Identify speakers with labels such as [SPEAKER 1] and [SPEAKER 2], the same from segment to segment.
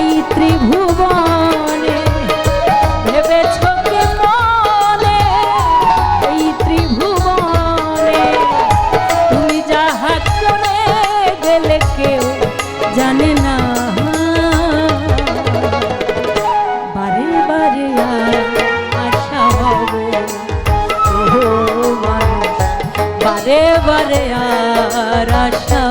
[SPEAKER 1] এই ত্রিভুবনে, ভেবেছ কি এই ত্রিভুবনে, তুমি যাহা গেলে কেউ জানে না। বারে বারে আশা বারে বারে আর আশা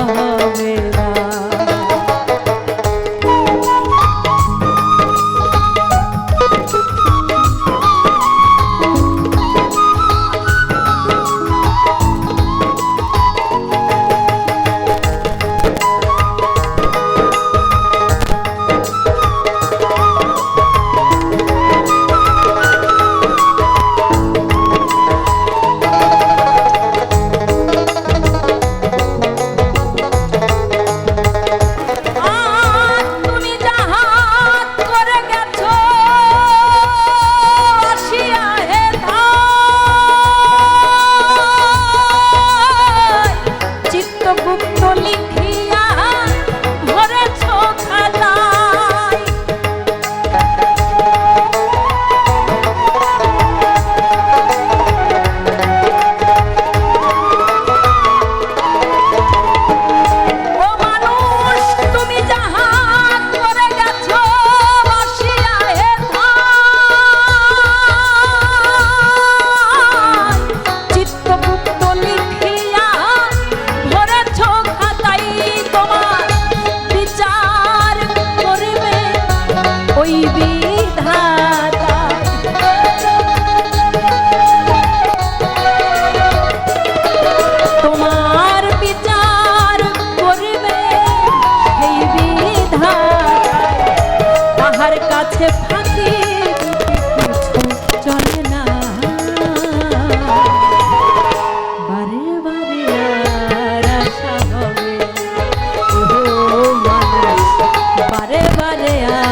[SPEAKER 1] রে আ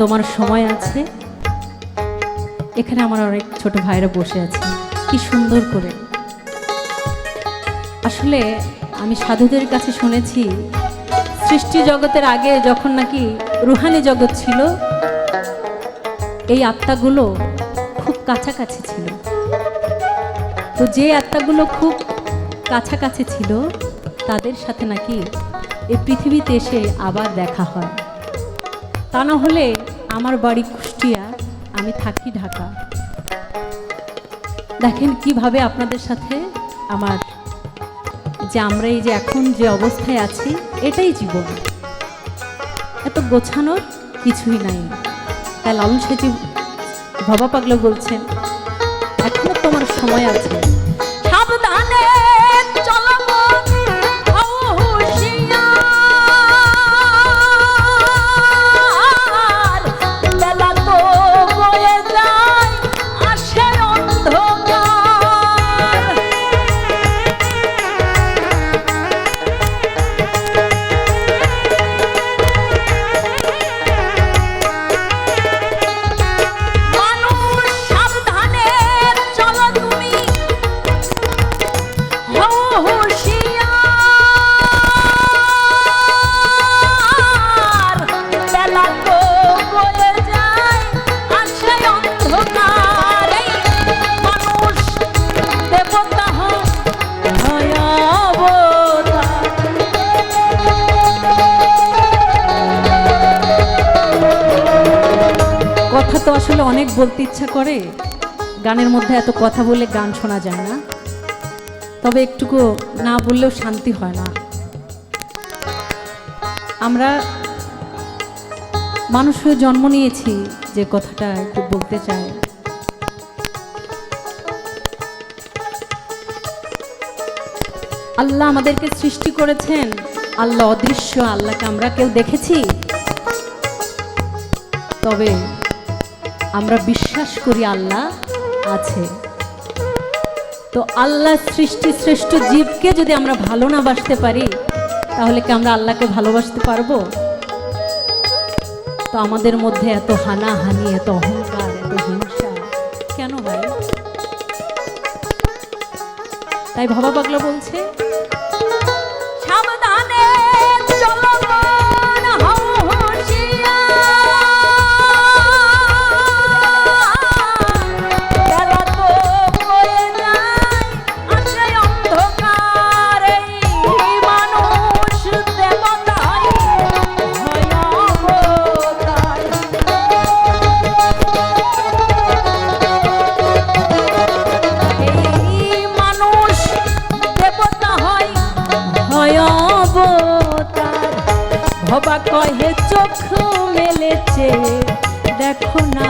[SPEAKER 1] তোমার সময় আছে? এখানে আমার অনেক ছোট ভাইরা বসে আছে। কি সুন্দর করে। আসলে আমি সাধুদের কাছে শুনেছি, সৃষ্টি জগতের আগে যখন নাকি রুহানি জগৎ ছিল, এই আত্মাগুলো খুব কাছাকাছি ছিল। তো যে আত্মাগুলো খুব কাছাকাছি ছিল, তাদের সাথে নাকি এই পৃথিবীতে এসে আবার দেখা হয়। তা না হলে আমার বাড়ি কুষ্টিয়া, আমি থাকি ঢাকা। দেখেন কীভাবে আপনাদের সাথে আমার যে আমরা এই যে এখন যে অবস্থায় আছি, এটাই জীবন। এত গোছানোর কিছুই নাই। তাই লালন সেজি ভবা পাগলা বলছেন তো আসলে অনেক বলতে ইচ্ছা করে। গানের মধ্যে এত কথা বলে গান শোনা যায় না। তবে একটুকু না বললেও শান্তি হয় না। আমরা মানুষ হয়ে জন্ম নিয়েছি যে কথাটা একটু বলতে চাই। আল্লাহ আমাদেরকে সৃষ্টি করেছেন। আল্লাহ অদৃশ্য, আল্লাহকে আমরা কেউ দেখেছি। তবে আমরা বিশ্বাস করি আল্লাহ আছে। তো আল্লাহ সৃষ্টি শ্রেষ্ঠ জীবকে যদি আমরা ভালো না বাসতে পারি, তাহলে কি আমরা আল্লাহকে ভালোবাসতে পারব? তো আমাদের মধ্যে এত হানাহানি, এত অহংকার, এত হিংসা, কেন ভাই? তাই ভাবা পাগলা বলছে কহে চোখ মেলেছে দেখো না।